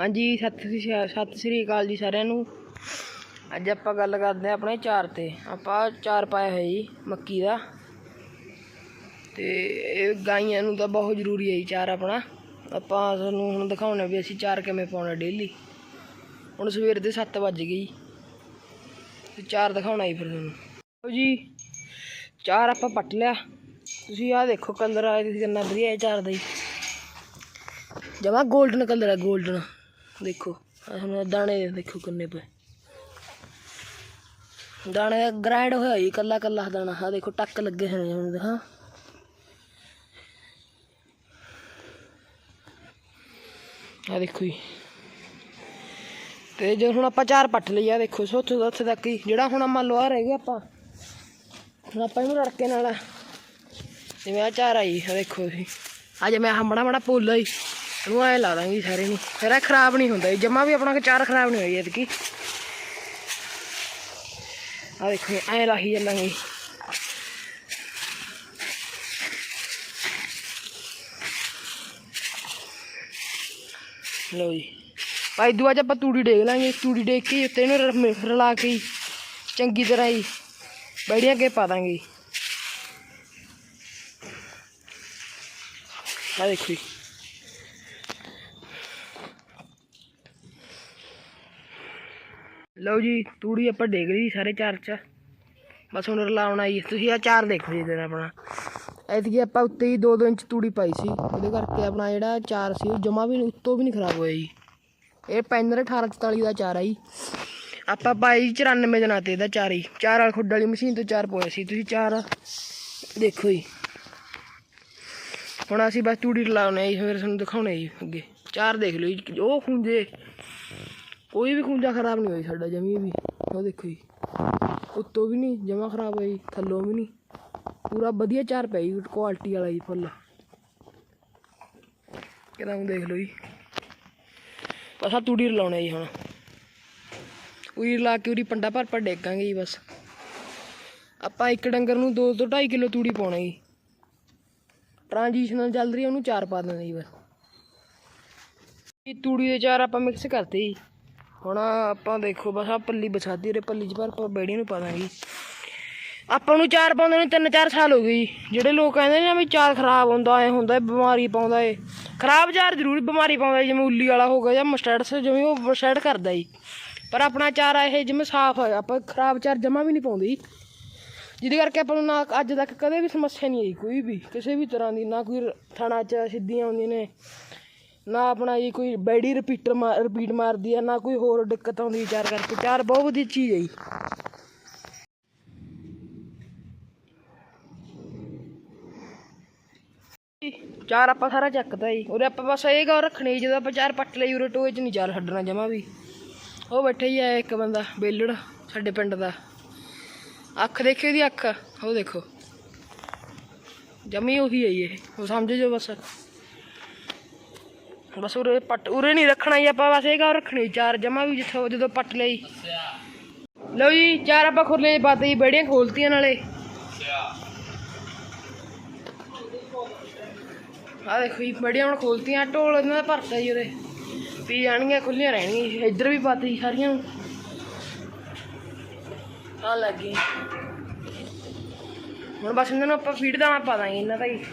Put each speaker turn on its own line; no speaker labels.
ਹਾਂਜੀ, ਸਤਿ ਸ੍ਰੀ ਸਤਿ ਸ੍ਰੀ ਅਕਾਲ ਜੀ ਸਾਰਿਆਂ ਨੂੰ। ਅੱਜ ਆਪਾਂ ਗੱਲ ਕਰਦੇ ਹਾਂ ਆਪਣੇ ਚਾਰ ਤੇ। ਆਪਾਂ ਚਾਰ ਪਾਇਆ ਹੈ ਜੀ, ਮੱਕੀ ਦਾ। ਤੇ ਇਹ ਗਾਈਆਂ ਨੂੰ ਤਾਂ ਬਹੁਤ ਜ਼ਰੂਰੀ ਹੈ ਜੀ ਚਾਰ ਆਪਣਾ। ਆਪਾਂ ਤੁਹਾਨੂੰ ਹੁਣ ਦਿਖਾਉਣਾ ਵੀ ਅਸੀਂ ਚਾਰ ਕਿਵੇਂ ਪਾਉਣਾ ਡੇਲੀ ਹੁਣ ਸਵੇਰ ਦੇ 7 ਵੱਜ ਗਏ ਜੀ। ਚਾਰ ਦਿਖਾਉਣਾ ਜੀ ਫਿਰ ਤੁਹਾਨੂੰ। ਲਓ ਜੀ ਚਾਰ ਆਪਾਂ ਪੱਟ ਲਿਆ। ਤੁਸੀਂ ਆਹ ਦੇਖੋ ਕਲਰ ਆ ਤੁਸੀਂ ਕਿੰਨਾ ਵਧੀਆ ਹੈ ਚਾਰ ਦਾ ਜੀ। ਜਮਾ 골ਡਨ ਕਲਰ ਹੈ 골ਡਨ ਦੇਖੋ ਆਹ ਹੁਣ ਦਾਣੇ ਦੇਖੋ ਕਿੰਨੇ ਪਏ। ਦਾਣੇ ਗ੍ਰਾਈਂਡ ਹੋਇਆ ਜੀ, ਕੱਲਾ ਕੱਲਾ ਦਾਣਾ। ਆ ਦੇਖੋ, ਟੱਕ ਲੱਗੇ ਹੋਏ ਨੇ ਹੁਣ, ਹਾਂ। ਆ ਦੇਖੋ ਜੀ। ਤੇ ਜੇ ਹੁਣ ਆਪਾਂ ਚਾਰ ਪੱਟ ਲਈ ਆ, ਦੇਖੋ ਸੋ ਉੱਥੇ ਉੱਥੇ ਤੱਕ ਹੀ। ਜਿਹੜਾ ਹੁਣ ਮੰਨ ਲਓ ਆ ਰਹਿ ਗਿਆ ਆਪਾਂ, ਹੁਣ ਆਪਾਂ ਇਹਨੂੰ ਰੜਕੇ ਨਾਲ ਜਿਵੇਂ ਆ ਚਾਰ ਆਈ ਆ ਦੇਖੋ ਤੁਸੀਂ। ਅੱਜ ਮੈਂ ਆਹ ਮੜਾ ਮੜਾ ਭੁੱਲ ਆਈ ਇਹਨੂੰ ਐ ਲਾ ਦਾਂਗੇ ਸਾਰੇ ਨੂੰ ਫਿਰ ਇਹ ਖਰਾਬ ਨਹੀਂ ਹੁੰਦਾ ਜਮਾ ਵੀ ਆਪਣਾ ਚਾਰ ਖਰਾਬ ਨਹੀਂ ਹੋਈ ਐਤਕੀ ਆ ਦੇਖੋ ਐ ਲਾਹੀ ਚੱਲਾਂਗੇ ਲਓ ਜੀ। ਭਾਈ, ਦੁਆ ਚ ਆਪਾਂ ਤੂੜੀ ਡੇਗ ਲਾਂਗੇ। ਤੂੜੀ ਡੇਗ ਕੇ ਉੱਤੇ ਇਹਨੂੰ ਰਲਾ ਕੇ ਚੰਗੀ ਤਰ੍ਹਾਂ ਹੀ ਬੜੀਆਂ ਕੇ ਪਾ ਦਾਂਗੇ ਆ ਦੇਖੋ ਲਓ ਜੀ, ਤੂੜੀ ਆਪਾਂ ਡੇਗ ਲਈ ਸਾਰੇ ਚਾਰ ਚ। ਬਸ ਹੁਣ ਰਲਾਉਣਾ ਜੀ ਤੁਸੀਂ ਆ ਚਾਰ ਦੇਖੋ ਜੀ ਜਰਾ ਆਪਣਾ। ਐਤਕੀ ਆਪਾਂ ਉੱਤੇ ਹੀ 2-2 ਇੰਚ ਤੂੜੀ ਪਾਈ ਸੀ। ਉਹਦੇ ਕਰਕੇ ਆਪਣਾ ਜਿਹੜਾ ਚਾਰ ਸੀ, ਉਹ ਜਮਾ ਵੀ ਨਹੀਂ- ਉੱਤੋਂ ਵੀ ਨਹੀਂ ਖਰਾਬ ਹੋਇਆ ਜੀ। ਇਹ ਪੈਨਰ 1844 ਦਾ ਚਾਰ ਆ ਜੀ। ਆਪਾਂ ਪਾਈ 94 ਦਿਨਾਂ ਤੇ ਇਹਦਾ ਚਾਰ ਹੀ ਚਾਰ ਵਾਲ ਖੁੱਡ ਵਾਲੀ ਮਸ਼ੀਨ ਤੋਂ ਚਾਰ ਪੋਏ ਸੀ। ਤੁਸੀਂ ਚਾਰ ਦੇਖੋ ਜੀ। ਹੁਣ ਅਸੀਂ ਬਸ ਤੂੜੀ ਰਲਾਉਣੇ ਜੀ, ਫਿਰ ਤੁਹਾਨੂੰ ਦਿਖਾਉਣੇ ਜੀ ਅੱਗੇ। ਚਾਰ ਦੇਖ ਲਓ ਜੀ। ਉਹ ਖੁੰਝੇ। ਕੋਈ ਵੀ ਖੁੰਝਾ ਖਰਾਬ ਨਹੀਂ ਹੋਈ ਸਾਡਾ, ਜਮੀ ਵੀ। ਉਹ ਦੇਖੋ ਜੀ। ਉੱਤੋਂ ਵੀ ਨਹੀਂ, ਜਮਾ ਖਰਾਬ ਹੋਈ ਥੱਲੋਂ ਵੀ ਨਹੀਂ। ਪੂਰਾ ਵਧੀਆ ਚਾਰ ਪਿਆ ਜੀ ਕੁਆਲਿਟੀ ਵਾਲਾ ਜੀ ਫੁੱਲ। ਕਿਦਾਂ ਦੇਖ ਲਓ ਜੀ। ਬਸ ਆ ਤੂੜੀ ਰਲਾਉਣਾ ਜੀ ਹੁਣ। ਉਰੀ ਲਾ ਕੇ ਉਰੀ ਪੰਡਾ ਭਰ ਭਰ ਡੇਕਾਂਗੇ ਜੀ ਬਸ। ਆਪਾਂ ਇੱਕ ਡੰਗਰ ਨੂੰ 2 ਤੋਂ 2.5 ਕਿਲੋ ਤੂੜੀ ਪਾਉਣਾ ਜੀ। ਟ੍ਰਾਂਜੀਸ਼ਨਲ ਚੱਲ ਰਹੀ ਉਹਨੂੰ ਚਾਰ ਪਾ ਦੇਣਾ ਜੀ ਬਸ। ਇਹ ਤੂੜੀ ਦੇ ਚਾਰ ਆਪਾਂ ਮਿਕਸ ਕਰਤੇ ਜੀ। ਹੁਣ ਆਪਾਂ ਦੇਖੋ ਬਸ ਆ ਪੱਲੀ ਵਿਛਾਤੀ ਰੇ ਪੱਲੀ ਚ ਪਰ ਭਰ ਬੇੜੀ ਨੂੰ ਪਾ ਦਾਂਗੇ। ਆਪਾਂ ਨੂੰ ਚਾਰ ਪਾਉਂਦੇ ਨੂੰ ਤਿੰਨ ਚਾਰ ਸਾਲ ਹੋ ਗਏ ਜੀ। ਜਿਹੜੇ ਲੋਕ ਕਹਿੰਦੇ ਨੇ ਵੀ ਚਾਰ ਖਰਾਬ ਹੁੰਦਾ ਐ ਹੁੰਦਾ ਏ, ਬਿਮਾਰੀ ਪਾਉਂਦਾ ਏ ਖਰਾਬ ਚਾਰ ਜ਼ਰੂਰ ਬਿਮਾਰੀ ਪਾਉਂਦਾ ਜਿਵੇਂ ਉੱਲੀ ਵਾਲਾ ਹੋ ਗਿਆ ਜਾਂ ਮਸਟਰਡਸ ਜਿਵੇਂ ਉਹ ਮਸਟਰਡ ਕਰਦਾ ਜੀ। ਪਰ ਆਪਣਾ ਚਾਰ ਆ ਇਹ ਜਿਵੇਂ ਸਾਫ਼ ਹੈ ਆਪਾਂ ਖਰਾਬ ਚਾਰ ਜਮਾ ਵੀ ਨਹੀਂ ਪਾਉਂਦੇ ਜੀ। ਜਿਹਦੇ ਕਰਕੇ ਆਪਾਂ ਨੂੰ ਨਾ ਅੱਜ ਤੱਕ ਕਦੇ ਵੀ ਸਮੱਸਿਆ ਨਹੀਂ ਆਈ ਕੋਈ ਵੀ ਕਿਸੇ ਵੀ ਤਰ੍ਹਾਂ ਦੀ ਨਾ ਕੋਈ ਥਾਣਾ ਚ ਸਿੱਧੀਆਂ ਆਉਂਦੀਆਂ ਨੇ। ਨਾ ਆਪਣਾ ਜੀ ਕੋਈ ਬੈਡੀ ਰਿਪੀਟਰ ਮਾਰ ਰਿਪੀਟ ਮਾਰਦੀ ਆ, ਨਾ ਕੋਈ ਹੋਰ ਦਿੱਕਤ ਆਉਂਦੀ ਚਾਰ ਕਰਕੇ। ਚਾਰ ਬਹੁਤ ਵਧੀਆ ਚੀਜ਼ ਹੈ ਜੀ। ਚਾਰ ਆਪਾਂ ਸਾਰਾ ਚੱਕਦਾ ਜੀ। ਉਰੇ ਆਪਾਂ ਬਸ ਇਹ ਗੌਰ ਰੱਖਣੀ ਜਦੋਂ ਆਪਾਂ ਚਾਰ ਪੱਟ ਲਈ ਉਰੇ ਟੋਏ 'ਚ ਨਹੀਂ ਚਾਰ ਛੱਡਣਾ ਜਮਾ ਵੀ। ਉਹ ਬੈਠੇ ਹੀ ਆ ਇੱਕ ਬੰਦਾ, ਬੇਲੜ, ਸਾਡੇ ਪਿੰਡ ਦਾ। ਅੱਖ ਦੇਖਿਓ ਇਹਦੀ ਅੱਖ? ਉਹ ਦੇਖੋ। ਜਮੀ ਉਹੀ ਹੈ ਜੀ ਇਹ। ਉਹ ਸਮਝ ਜੋ ਬਸ। ਬਸ ਉਰੇ ਪੱਟ ਉਰੇ ਨਹੀਂ ਰੱਖਣਾ ਜੀ ਆਪਾਂ, ਬਸ ਇਹ ਗੌਰ ਰੱਖਣੀ, ਚਾਰ ਜਮਾ ਵੀ ਜਿੱਥੋਂ ਜਦੋਂ ਪੱਟ ਲਈ। ਲਓ ਜੀ, ਚਾਰ ਆਪਾਂ ਖੁਰਲੇ ਬਾਤ ਜੀ, ਬੜੀਆਂ ਖੋਲਤੀਆਂ ਨਾਲੇ। ਆ ਦੇਖੋ ਜੀ, ਬੜੀਆਂ ਹੁਣ ਖੋਲਤੀਆਂ, ਢੋਲ ਇਹਨਾਂ ਦਾ ਭਰਤਾ ਜੀ ਉਰੇ। ਪੀ ਜਾਣਗੀਆਂ ਖੁੱਲੀਆਂ ਰਹਿਣਗੀਆਂ ਇੱਧਰ ਵੀ ਪਾਤੀ ਸਾਰੀਆਂ। ਆ ਲੱਗੀ ਹੁਣ ਬਸ ਇਹਨਾਂ ਨੂੰ ਆਪਾਂ ਫੀਡ ਦਾਣਾ ਪਾ ਦਾਂਗੇ, ਇਹਨਾਂ ਦਾ ਹੀ।